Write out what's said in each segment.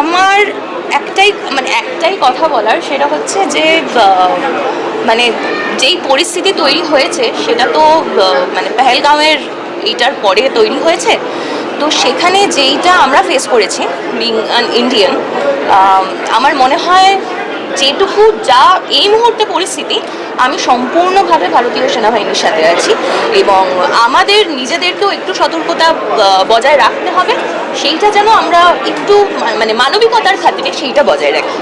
আমার একটাই মানে একটাই কথা বলার সেটা হচ্ছে যে মানে যেই পরিস্থিতি তৈরি হয়েছে সেটা তো মানে পেহেলগাঁওয়ের এইটার পরে তৈরি হয়েছে। তো সেখানে যেইটা আমরা ফেস করেছি বিং অ্যান ইন্ডিয়ান আমার মনে হয় যেটুকু যা এই মুহূর্তে পরিস্থিতি, আমি সম্পূর্ণভাবে ভারতীয় সেনাবাহিনীর সাথে আছি এবং আমাদের নিজেদেরকেও একটু সতর্কতা বজায় রাখতে হবে। সেইটা যেন আমরা একটু মানে মানবিকতার খাতিরে সেইটা বজায় রাখি।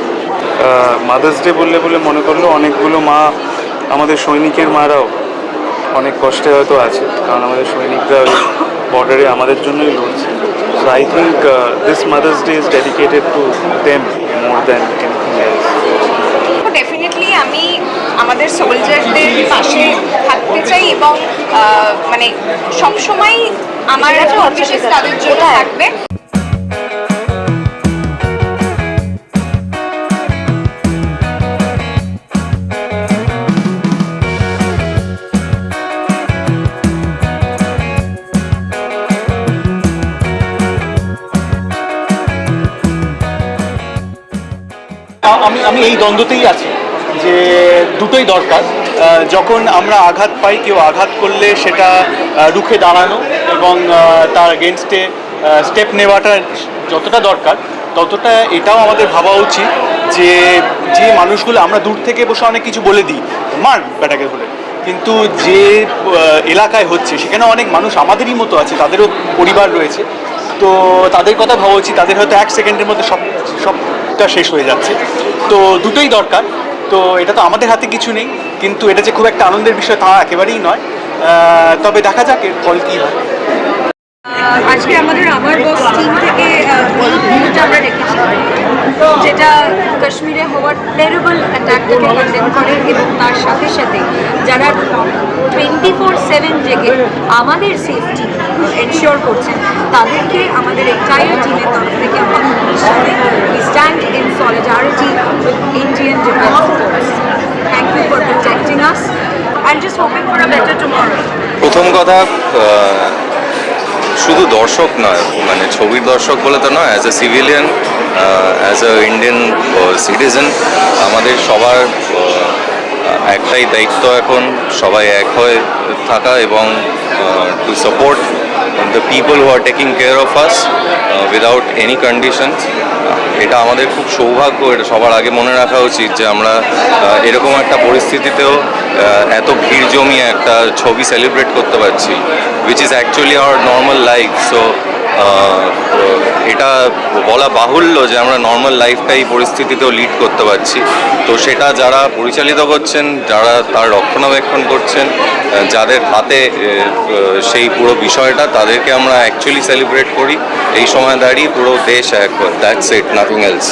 মাদার্স ডে বললে বলে মনে করল অনেকগুলো মা আমাদের সৈনিকের মারাও অনেক কষ্টে হয়তো আছে, কারণ আমাদের সৈনিকরা বর্ডারে আমাদের জন্যই লড়ছে। So I think this mother's day is dedicated to them else definitely আমি আমাদের সোলজারদের পাশে থাকতে চাই এবং মানে সবসময় আমার একটা অফিসে তাদের জন্য থাকবে। আমি আমি এই দ্বন্দ্বতেই আছি যে দুটোই দরকার। যখন আমরা আঘাত পাই, কেউ আঘাত করলে সেটা রুখে দাঁড়ানো এবং তার এগেনস্টে স্টেপ নেওয়াটা যতটা দরকার, ততটা এটাও আমাদের ভাবা উচিত যে যে মানুষগুলো, আমরা দূর থেকে বসে অনেক কিছু বলে দিই, মার ব্যাটাকে ধরে। কিন্তু যে এলাকায় হচ্ছে, সেখানে অনেক মানুষ আমাদেরই মতো আছে, তাদেরও পরিবার রয়েছে তো তাদের কথা ভাবা উচিত তাদের হয়তো এক সেকেন্ডের মধ্যে সব, সবটা শেষ হয়ে যাচ্ছে। তো দুটোই দরকার। তো এটা তো আমাদের হাতে কিছু নেই, কিন্তু এটা যে খুব একটা আনন্দের বিষয় তা একেবারেই নয়। তবে দেখা যাক এর ফল কী হয়। আজকে আমাদের আমার বক্স টিম থেকে ভিডিওটা আমরা রেখেছি, যেটা কাশ্মীরে হওয়ার টেরেবল অ্যাটাকটাকে কন্ডেম করে এবং তার সাথে সাথে যারা টোয়েন্টি ফোর সেভেন জেগে আমাদের সেফটি এনশিওর করছেন তাদেরকে আমাদের এন্টায়ার টিমের তরফ থেকে stand in solidarity with Indian defence thank you for protecting us and just hoping for a better tomorrow প্রথম কথা শুধু দর্শক নয় মানে ছবির দর্শক বলে তো নয় as a civilian as a Indian citizen আমাদের সবার একটাই দায়িত্ব এখন, সবাই এক হয়ে থাকা এবং to support the people who are taking care of us without any conditions এটা আমাদের খুব সৌভাগ্য, এটা সবার আগে মনে রাখা উচিত যে আমরা এরকম একটা পরিস্থিতিতেও এত ভিড় জমিয়ে একটা ছবি সেলিব্রেট করতে পারছি which is actually our normal life so এটা বলা বাহুল্য যে আমরা নর্মাল লাইফটা এই পরিস্থিতিতেও লিড করতে পারছি। তো সেটা যারা পরিচালিত করছেন, যারা তার রক্ষণাবেক্ষণ করছেন যাদের হাতে সেই পুরো বিষয়টা, তাদেরকে আমরা অ্যাকচুয়ালি সেলিব্রেট করি। এই সময় দাঁড়িয়ে পুরো দেশ এক that's it nothing else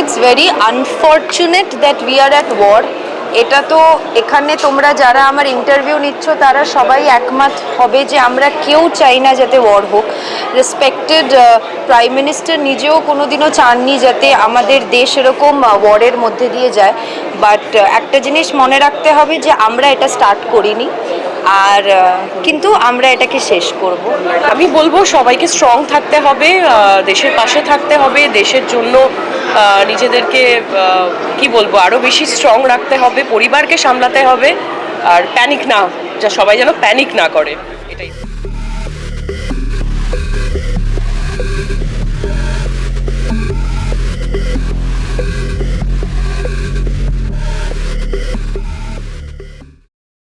it's very unfortunate that we are at war এটা তো এখানে তোমরা যারা আমার ইন্টারভিউ নিচ্ছ, তারা সবাই একমত হবে যে আমরা কেউ চাই না যাতে ওয়ার হোক। রেসপেক্টেড প্রাইম মিনিস্টার নিজেও কোনোদিনও চাননি যাতে আমাদের দেশ এরকম ওয়ারের মধ্যে দিয়ে যায়। বাট একটা জিনিস মনে রাখতে হবে যে আমরা এটা স্টার্ট করিনি। আর কিন্তু আমরা এটাকে শেষ করব। আমি বলব সবাইকে স্ট্রং থাকতে হবে দেশের পাশে থাকতে হবে, দেশের জন্য নিজেদেরকে কি বলব আরও বেশি স্ট্রং রাখতে হবে, পরিবারকে সামলাতে হবে, আর প্যানিক না, যা সবাই যেন প্যানিক না করে। এটাই।